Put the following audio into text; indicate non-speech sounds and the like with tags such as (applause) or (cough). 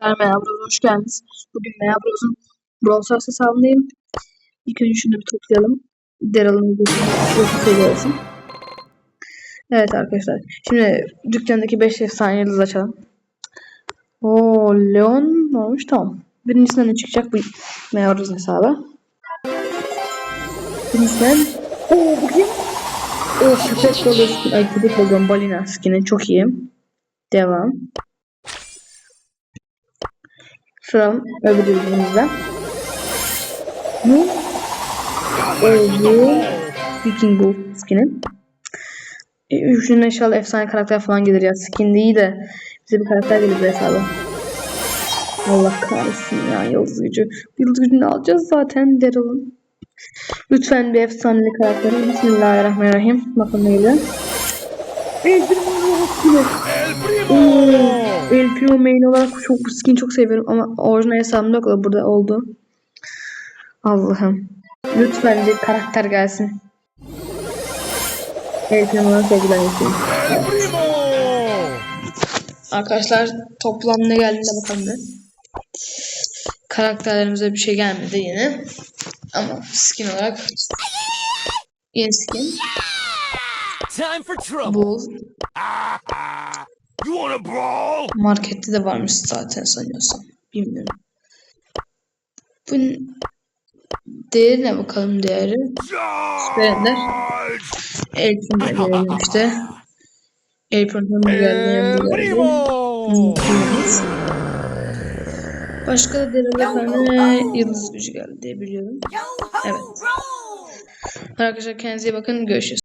Arkadaşlar merhaba, hoş geldiniz. Bugün Mea Bros'un Brawl Stars hesabındayım. İlk önce şunu bir toplayalım. Daryl'ın videosunu seviyorsun. Evet arkadaşlar. Şimdi dükkandaki 5 efsane yıldız açalım. Oo Leon olmuş? Tamam. Birincisinden ne çıkacak? Bu Mea Bros'un hesabı. Birincisinden Oo bakayım. Oo köpek balığı. Ay köpek balığı balina skin'i çok iyi. Devam. Sıram öbür yüzümüzde. Bu bu Viking Bull skin'i. E, Üçüncü inşallah efsane karakter falan gelir ya. Skin değil de bize bir karakter gelir bu hesaba. Allah kahretsin ya yıldız gücü. Yıldız gücünü alacağız zaten Daryl'ın. Lütfen bir efsaneli karakter. Bismillahirrahmanirrahim. Bakın ne geliyor. El Primo. Oo, El Primo main olarak çok bu skin çok seviyorum ama orijinal hesabımda yok da burada oldu. Allah'ım. Lütfen bir karakter gelsin. El Primo'dan sevgiler yapıyorum. Arkadaşlar toplam ne geldiğine bakalım bir. Karakterlerimize bir şey gelmedi yine. Ama skin olarak yeni skin. Time for trouble. Bu (laughs) You wanna brawl? markette de varmış zaten sanıyorsam. Bilmiyorum. Bu değeri ne bakalım değeri. Charge! Elfin de gelelim işte. Elfin de geldi. Başka da değerlerine yıldız gücü geldi diye biliyorum. Evet. Arkadaşlar kendinize iyi bakın. Görüşürüz.